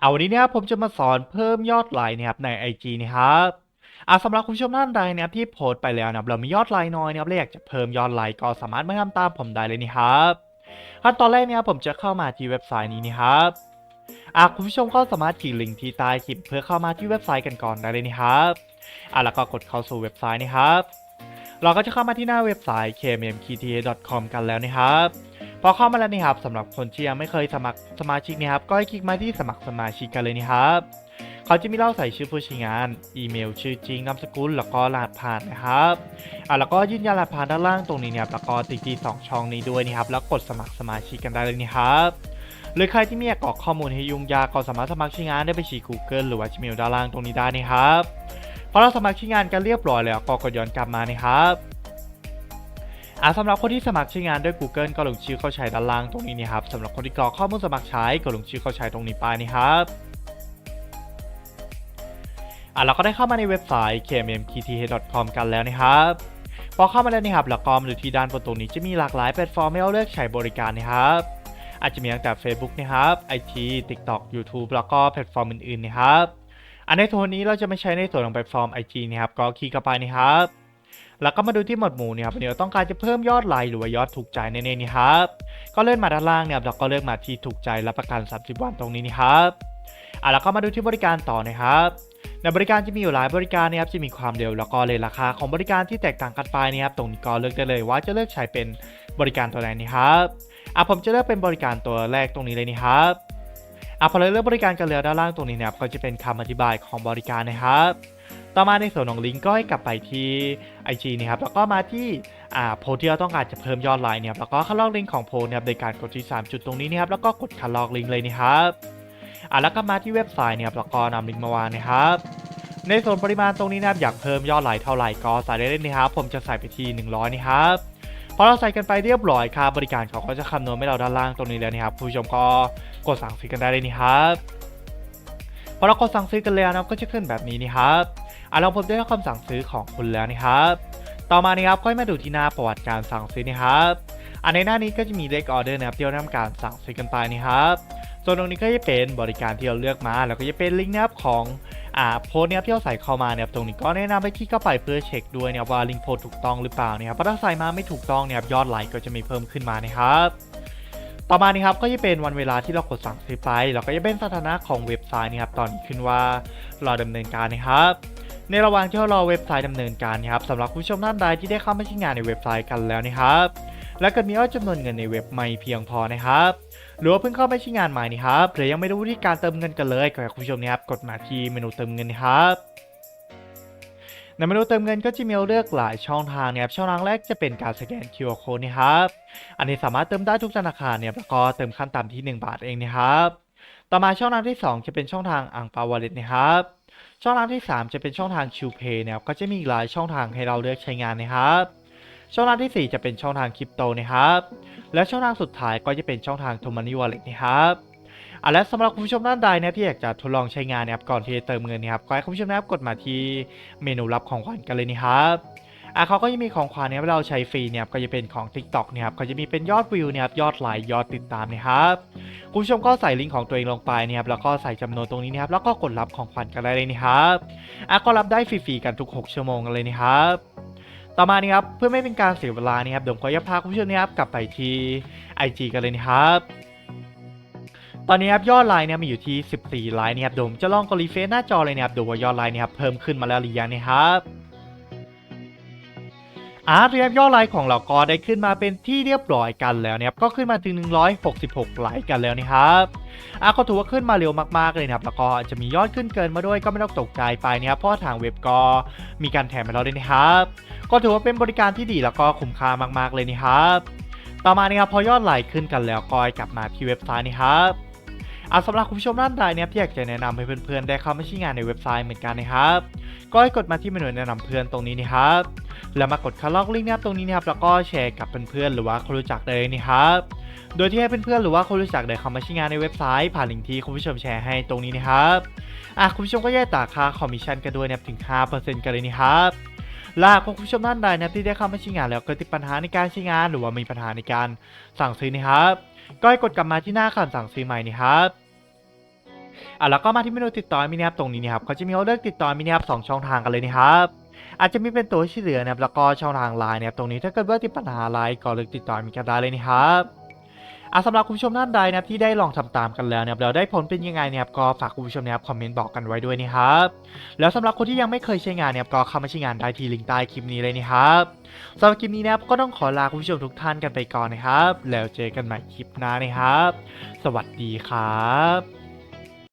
เอาวันนี้นะครับผมจะมาสอนเพิ่มยอดไลค์นะครับใน IG นะครับอ่าสำหรับคุณผู้ชมท่านใดนะครับที่โพสต์ไปแล้วนะครับเรามียอดไลค์น้อยนะครับและอยากจะเพิ่มยอดไลค์ก็สามารถมาทำตามผมได้เลยนะครับขั้นตอนแรกเนี่ยผมจะเข้ามาที่เว็บไซต์นี้นะครับอ่าคุณผู้ชมก็สามารถคลิกลิงก์ที่ใต้คลิปเพื่อเข้ามาที่เว็บไซต์กันก่อนได้เลยนะครับอ่าแล้วก็กดเข้าสู่เว็บไซต์นะครับ เราก็จะเข้ามาที่หน้าเว็บไซต์ kmmkta.com กันแล้วนะครับ พอเข้ามาแล้วนะครับสำหรับคนที่ยังไม่เคยสมัครสมาชิกนะครับก็ให้คลิกมาที่สมัครสมาชิกกันเลยนะครับเขาจะมีเล่าใส่ชื่อผู้ใช้งาน อีเมล ชื่อจริงนามสกุลแล้วก็รหัสผ่านนะครับอะแล้วก็ยืนยันรหัสผ่านด้านล่างตรงนี้เนี่ยแล้วก็ติ๊กที่สองช่องนี้ด้วยนะครับแล้วกดสมัครสมาชิกกันได้เลยนะครับหรือใครที่ไม่อยากกรอกข้อมูลให้ยุ่งยากก็สามารถสมัครใช้งานได้ไปฉีก Google หรือว่า Gmail ด้านล่างตรงนี้ได้นะครับพอเราสมัครใช้งานกันเรียบร้อยแล้วก็กดย้อนกลับมานะครับ อ่าสำหรับคนที่สมัครใช้งานด้วย Google ก็ลงชื่อเข้าใช้ด้านล่างตรงนี้นะครับสำหรับคนที่กรอกข้อมูลสมัครใช้ก็ลงชื่อเข้าใช้ตรงนี้ไปนะครับอ่าเราก็ได้เข้ามาในเว็บไซต์ kmmkth.com กันแล้วนะครับพอเข้ามาแล้วนะครับแล้วก็มาดูที่ด้านบนตรงนี้จะมีหลากหลายแพลตฟอร์มให้เราเลือกใช้บริการนะครับอาจจะมีตั้งแต่ Facebook นะครับ IT TikTok YouTube แล้วก็แพลตฟอร์มอื่นๆนะครับอันในโทนนี้เราจะไม่ใช้ในส่วนของแพลตฟอร์ม IG นะครับก็คลิกเข้าไปนะครับ แล้วก็มาดูที่หมวดหมู่เนี่ยครับวันนี้เราต้องการจะเพิ่มยอดไลค์หรือว่ายอดถูกใจแน่ๆนี่ครับก็เลื่อนมาด้านล่างเนี่ยครับแล้วก็เลือกมาที่ถูกใจรับประกัน 30 วันตรงนี้นี่ครับอะแล้วก็มาดูที่บริการต่อนะครับในบริการจะมีอยู่หลายบริการนะครับจะมีความเร็วแล้วก็เลยราคาของบริการที่แตกต่างกันไปนะครับตรงนี้ก็เลือกได้เลยว่าจะเลือกใช้เป็นบริการตัวไหนนี่ครับอะผมจะเลือกเป็นบริการตัวแรกตรงนี้เลยนี่ครับอะพอเราเลือกบริการกันแล้วด้านล่างตรงนี้นะครับก็จะเป็นคำอธิบายของบริการนะครับ ต่อมาในส่วนของลิงก์ก็ให้กลับไปที่ IG นะครับแล้วก็มาที่อ่าโพสที่เราต้องการจะเพิ่มยอดไลน์เนี่ยแล้วก็คัดลอกลิงก์ของโพสนะครับโดยการกดที่ 3 จุดตรงนี้นะครับแล้วก็กดคัดลอกลิงก์เลยนะครับอ่าแล้วก็มาที่เว็บไซต์เนี่ยครับแล้วก็นำลิงก์มาวางนะครับในส่วนปริมาณตรงนี้นะครับอยากเพิ่มยอดไลน์เท่าไหร่ก็ใส่ได้เลยนะครับผมจะใส่ไปที่ 100 นะครับพอเราใส่กันไปเรียบร้อยค่าบริการเขาก็จะคำนวณให้เราด้านล่างตรงนี้แล้วนะครับผู้ชมก็กดสั่งซื้อกันได้เลยนะครับพอเรากดสั่งซื้อกันแล้วนะครับก็จะขึ้นแบบนี้นี่ครับ อะเราผมได้รับคำสั่งซื้อของคุณแล้วนะครับ ต่อมานะครับค่อยมาดูที่หน้าประวัติการสั่งซื้อนะครับอันในหน้านี้ก็จะมีเลขออเดอร์นะครับที่เราทำการสั่งซื้อกันไปนะครับส่วนตรงนี้ก็จะเป็นบริการที่เราเลือกมา แล้วก็จะเป็นลิงก์นะครับของอ่าโพสต์นะครับที่เราใส่เข้ามาเนี่ยตรงนี้ก็แนะนำให้คลิกเข้าไปเพื่อเช็คด้วยนะครับว่าลิงก์โพสถูกต้องหรือเปล่านะครับเพราะถ้าใส่มาไม่ถูกต้องเนี่ยยอดไลค์ก็จะไม่เพิ่มขึ้นมานะครับต่อมานี้ครับก็จะเป็นวันเวลาที่เรากดสั่งซื้อไปแล้วก็จะเป็นสถานะของเว็บไซต์นะครับตอนนี้ขึ้นว่ารอดำเนินการนะครับ ในระหว่างที่เรารอเว็บไซต์ดำเนินการนะครับสำหรับผู้ชมท่านใดที่ได้เข้ามาใช้งานในเว็บไซต์กันแล้วนะครับและเกิดมียอดจำนวนเงินในเว็บไม่เพียงพอนะครับหรือว่าเพิ่งเข้ามาใช้งานใหม่นะครับหรือยังไม่รู้วิธีการเติมเงินกันเลยก็ให้คุณผู้ชมนะครับกดมาที่เมนูเติมเงินนะครับในเมนูเติมเงินก็จะมีเลือกหลายช่องทางนะครับช่องทางแรกจะเป็นการสแกน QR code นะครับอันนี้สามารถเติมได้ทุกธนาคารเนี่ยแล้วก็เติมขั้นต่ำที่ 1 บาทเองนะครับต่อมาช่องทางที่ 2 จะเป็นช่องทางอ่างเปาวอลเล็ตนะครับ ช่องทางที่ 3 จะเป็นช่องทางชิวเพย์นะครับก็จะมีหลายช่องทางให้เราเลือกใช้งานนะครับ ช่องทางทีสี่ 4 จะเป็นช่องทางคริปโตนะครับ และช่องทางสุดท้ายก็จะเป็นช่องทาง t o m o n e y Wallet นะครับอะและสำหรับคุณผู้ชมท่านใดนะที่อยากจะทดลองใช้งานนะครับก่อนที่จะเติมเงินนะครับขอให้คุณผู้ชมนะครับกดมาที่เมนูรับของขวัญกันเลยนะครับ อะเขาก็จะมีของขวัญเนี่ยเราใช้ฟรีเนี่ยก็จะเป็นของ TikTok เนี่ยครับก็จะมีเป็นยอดวิวเนี่ยครับยอดไลค์ยอดติดตามนะครับคุณผู้ชมก็ใส่ลิงก์ของตัวเองลงไปนะครับแล้วก็ใส่จำนวนตรงนี้นะครับแล้วก็กดรับของขวัญกันได้เลยนะครับอะก็รับได้ฟรีๆกันทุก 6 ชั่วโมงกันเลยนะครับต่อมานี่ครับเพื่อไม่เป็นการเสียเวลานี่ครับเดี๋ยวผมก็จะพาคุณผู้ชมนะครับกลับไปที่ IG กันเลยนะครับตอนนี้ครับยอดไลน์เนี่ยมีอยู่ที่ 14ไลน์นะครับเดี๋ยวผมจะลองกดรีเฟซหน้าจอเลยนะครับดูว่ายอดไลน์เนี่ยครับเพิ่มขึ้นมาแล้วหรือยังนะครับ อ่าเรียบยอดไลน์ของเราก็ได้ขึ้นมาเป็นที่เรียบร้อยกันแล้วนะครับก็ขึ้นมาถึง 166 ไลค์กันแล้วนะครับอ่าก็ถือว่าขึ้นมาเร็วมากๆเลยนะครับแล้วก็จะมียอดขึ้นเกินมาด้วยก็ไม่ต้องตกใจไปนะครับเพราะทางเว็บก็มีการแถมให้เราด้วยนะครับก็ถือว่าเป็นบริการที่ดีแล้วก็คุ้มค่ามากๆเลยนะครับต่อมาณนะครับพอยอดไลค์ขึ้นกันแล้วก็กลับมาที่เว็บไซต์นะครับ อะสำหรับคุณผู้ชมท่านใดเนี่ยที่อยากจะแนะนำให้เพื่อนๆได้เข้ามาใช้งานในเว็บไซต์เหมือนกันนะครับ ก็ให้กดมาที่เมนูแนะนำเพื่อนตรงนี้นะครับ แล้วมากดคัดลอกลิงก์นะครับตรงนี้นะครับแล้วก็แชร์กับเพื่อนๆหรือว่าคนรู้จักเลยนะครับโดยที่ให้เพื่อนๆหรือว่าคนรู้จักได้เข้ามาใช้งานในเว็บไซต์ผ่านลิงก์ที่คุณผู้ชมแชร์ให้ตรงนี้นะครับอะคุณผู้ชมก็แยกต่าค่าคอมมิชชั่นกันด้วยนะครับถึง 5%กันเลยนะครับและหากคุณผู้ชมท่านใดนะครับที่ได้เข้ามาใช้งานแล้วเกิดติดปัญหาในการใช้งาน หรือว่ามีปัญหาในการสั่งซื้อนะครับ ก็ให้กดกลับมาที่หน้าคำสั่งซื้อใหม่นี่ครับอะแล้วก็มาที่เมนูติดต่อมินิครับตรงนี้นะครับเขาจะมีให้เลือกติดต่อมินิครับสองช่องทางกันเลยนะครับอาจจะมีเป็นตัวช่วยเหลือนะครับแล้วก็ช่องทางไลน์นะครับตรงนี้ถ้าเกิดว่าติดปัญหาอะไรก็เลือกติดต่อมีกันได้เลยนะครับ อะสำหรับคุณผู้ชมท่านใดนะครับที่ได้ลองทำตามกันแล้วนะครับแล้วได้ผลเป็นยังไงนะครับก็ฝากคุณผู้ชมนะครับคอมเมนต์บอกกันไว้ด้วยนะครับแล้วสำหรับคนที่ยังไม่เคยใช้งานนะครับก็เข้ามาใช้งานได้ที่ลิงก์ใต้คลิปนี้เลยนะครับสำหรับคลิปนี้นะครับก็ต้องขอลาคุณผู้ชมทุกท่านกันไปก่อนนะครับ แล้วเจอกันใหม่คลิปหน้านะครับ สวัสดีครับ